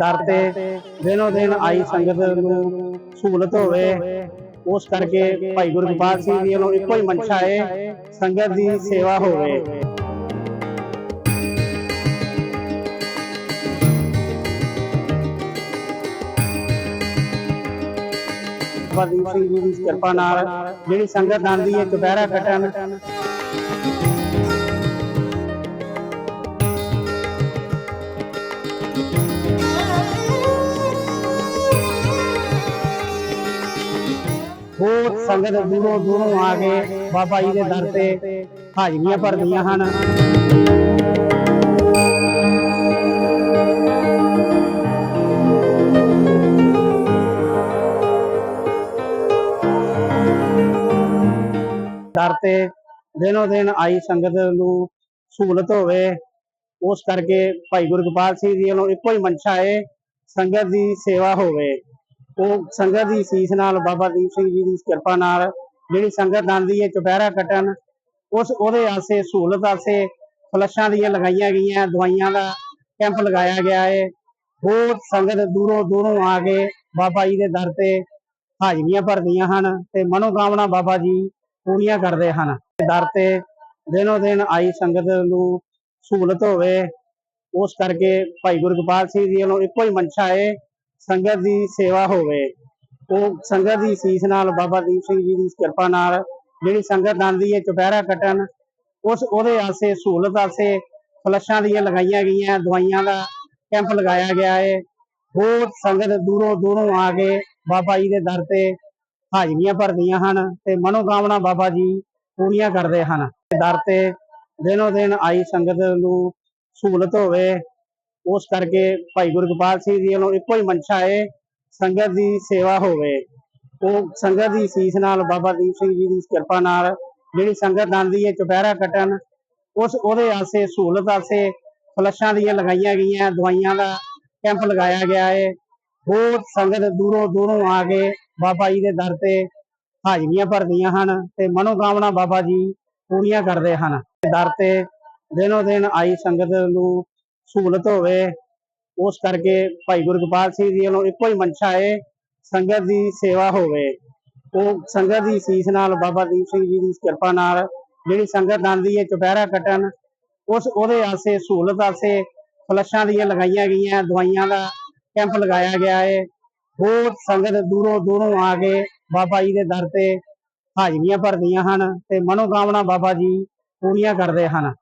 ਦਰ ਤੇ ਦਿਨੋ ਦਿਨ ਆਈ ਸੰਗਤ ਨੂੰ ਸਹੂਲਤ ਹੋਵੇ, ਉਸ ਕਰਕੇ ਭਾਈ ਗੁਰਗੋਪਾਲ ਸਿੰਘ ਜੀ ਵੱਲੋਂ ਇੱਕੋ ਹੀ ਮਨਸ਼ਾ ਹੈ, ਸੰਗਤ ਦੀ ਸੇਵਾ ਹੋਵੇ। ਬਾਬਾ ਸਿੰਘ ਜੀ ਦੀ ਕਿਰਪਾ ਨਾਲ ਜਿਹੜੀ ਸੰਗਤ ਆਂਦੀ ਹੈ, ਦੁਪਹਿਰਾ ਕੱਟਣ। ਬਹੁਤ ਸੰਗਤ ਦੂਰੋਂ ਦੂਰੋਂ ਆ ਕੇ ਬਾਬਾ ਜੀ ਦੇ ਦਰ ਤੇ ਹਾਜ਼ਰੀਆਂ ਭਰਦੀਆਂ ਹਨ। ਦਰ ਤੇ ਦਿਨੋ ਦਿਨ ਆਈ ਸੰਗਤ ਨੂੰ ਸਹੂਲਤ ਹੋਵੇ, ਉਸ ਕਰਕੇ ਭਾਈ ਗੁਰਗੋਪਾਲ ਸਿੰਘ ਜੀ ਵੱਲੋਂ ਇੱਕੋ ਹੀ ਮਨਸ਼ਾ ਹੈ, ਸੰਗਤ ਦੀ ਸੇਵਾ ਹੋਵੇ। ਉਹ ਸੰਗਤ ਦੀ ਸੀਸ ਨਾਲ ਬਾਬਾ ਦੀਪ ਸਿੰਘ ਜੀ ਦੀ ਕਿਰਪਾ ਨਾਲ ਜਿਹੜੀ ਸੰਗਤ ਆਂਦੀ ਹੈ, ਚੁਪਹਿਰਾ ਕੱਟਣ, ਉਸ ਉਹਦੇ ਆਸੇ ਸਹੂਲਤ ਆਸੇ ਫਲਸ਼ਾਂ ਦੀਆਂ ਲਗਾਈਆਂ ਗਈਆਂ, ਦਵਾਈਆਂ ਦਾ ਕੈਂਪ ਲਗਾਇਆ ਗਿਆ ਹੈ ਬਹੁਤ ਸੰਗਤ ਦੂਰੋਂ ਦੂਰੋਂ ਆ ਕੇ ਬਾਬਾ ਜੀ ਦੇ ਦਰ ਤੇ ਹਾਜ਼ਰੀਆਂ ਭਰਦੀਆਂ ਹਨ ਤੇ ਮਨੋਕਾਮਨਾ ਬਾਬਾ ਜੀ ਪੂਰੀਆਂ ਕਰਦੇ ਹਨ। ਦਰ ਤੇ ਦਿਨੋ ਦਿਨ ਆਈ ਸੰਗਤ ਨੂੰ ਸਹੂਲਤ ਹੋਵੇ, ਉਸ ਕਰਕੇ ਭਾਈ ਗੁਰਗੋਪਾਲ ਸਿੰਘ ਜੀ ਵੱਲੋਂ ਇੱਕੋ ਹੀ ਮਨਸ਼ਾ ਹੈ ਸੰਗਤ ਦੀ ਸੇਵਾ ਹੋਵੇ। ਉਹ ਸੰਗਤ ਦੀ ਸੀਸ ਨਾਲ ਬਾਬਾ ਦੀਪ ਸਿੰਘ ਜੀ ਦੀ ਕਿਰਪਾ ਨਾਲ ਜਿਹੜੀ ਸੰਗਤ ਆਂਦੀ ਹੈ, ਚੁਪਹਿਰਾ ਕੱਟਣ, ਉਸ ਉਹਦੇ ਆਸੇ ਸਹੂਲਤ ਆਸੇ ਫਲਸ਼ਾਂ ਦੀਆਂ ਲਗਾਈਆਂ ਗਈਆਂ, ਦਵਾਈਆਂ ਦਾ ਕੈਂਪ ਲਗਾਇਆ ਗਿਆ ਹੈ ਬਹੁਤ ਸੰਗਤ ਦੂਰੋਂ ਦੂਰੋਂ ਆ ਕੇ ਬਾਬਾ ਜੀ ਦੇ ਦਰ ਤੇ ਹਾਜ਼ਰੀਆਂ ਭਰਦੀਆਂ ਹਨ ਤੇ ਮਨੋਕਾਮਨਾ ਬਾਬਾ ਜੀ ਪੂਰੀਆਂ ਕਰਦੇ ਹਨ। ਦਰ ਤੇ ਦਿਨੋ ਦਿਨ ਆਈ ਸੰਗਤ ਨੂੰ ਸਹੂਲਤ ਹੋਵੇ। ਉਸ ਕਰਕੇ ਭਾਈ ਗੁਰਗੋਪਾਲ ਸਿੰਘ ਜੀ ਵੱਲੋਂ ਇੱਕੋ ਹੀ ਮਨਸ਼ਾ ਹੈ, ਸੰਗਤ ਦੀ ਸੇਵਾ ਹੋਵੇ। ਉਹ ਸੰਗਤ ਦੀ ਸੀਸ ਨਾਲ ਬਾਬਾ ਦੀਪ ਸਿੰਘ ਜੀ ਦੀ ਕਿਰਪਾ ਨਾਲ ਜਿਹੜੀ ਸੰਗਤ ਆਂਦੀ ਹੈ, ਚੁਪਹਿਰਾ ਕੱਟਣ, ਉਸ ਉਹਦੇ ਆਸੇ ਸਹੂਲਤ ਆਸੇ ਫਲਸ਼ਾਂ ਦੀਆਂ ਲਗਾਈਆਂ ਗਈਆਂ, ਦਵਾਈਆਂ ਦਾ ਕੈਂਪ ਲਗਾਇਆ ਗਿਆ ਹੈ। ਬਹੁਤ ਸੰਗਤ ਦੂਰੋਂ ਦੂਰੋਂ ਆ ਕੇ ਬਾਬਾ ਜੀ ਦੇ ਦਰ ਤੇ ਹਾਜ਼ਰੀਆਂ ਭਰਦੀਆਂ ਹਨ ਤੇ ਮਨੋਕਾਮਨਾ ਬਾਬਾ ਜੀ ਪੂਰੀਆਂ ਕਰਦੇ ਹਨ। ਦਰ ਤੇ ਦਿਨੋ ਦਿਨ ਆਈ ਸੰਗਤ ਨੂੰ ਸਹੂਲਤ ਹੋਵੇ, ਉਸ ਕਰਕੇ ਭਾਈ ਗੁਰਗੋਪਾਲ ਸਿੰਘ ਜੀ ਵੱਲੋਂ ਇੱਕੋ ਹੀ ਮਨਸ਼ਾ ਹੈ, ਸੰਗਤ ਦੀ ਸੇਵਾ ਹੋਵੇ। ਉਹ ਸੰਗਤ ਦੀ ਸੀਸ ਨਾਲ ਬਾਬਾ ਦੀਪ ਸਿੰਘ ਜੀ ਦੀ ਕਿਰਪਾ ਨਾਲ ਜਿਹੜੀ ਸੰਗਤ ਆਂਦੀ ਹੈ, ਚੁਪਹਿਰਾ ਕੱਟਣ, ਉਸ, ਉਹਦੇ ਆਸੇ ਸਹੂਲਤ ਆਸੇ ਫਲਸ਼ਾਂ ਦੀਆਂ ਲਗਾਈਆਂ ਗਈਆਂ, ਦਵਾਈਆਂ ਦਾ ਕੈਂਪ ਲਗਾਇਆ ਗਿਆ ਹੈ। ਬਹੁਤ ਸੰਗਤ ਦੂਰੋਂ ਦੂਰੋਂ ਆ ਕੇ ਬਾਬਾ ਜੀ ਦੇ ਦਰ ਤੇ ਹਾਜ਼ਰੀਆਂ ਭਰਦੀਆਂ ਹਨ ਤੇ ਮਨੋਕਾਮਨਾ ਬਾਬਾ ਜੀ ਪੂਰੀਆਂ ਕਰਦੇ ਹਨ।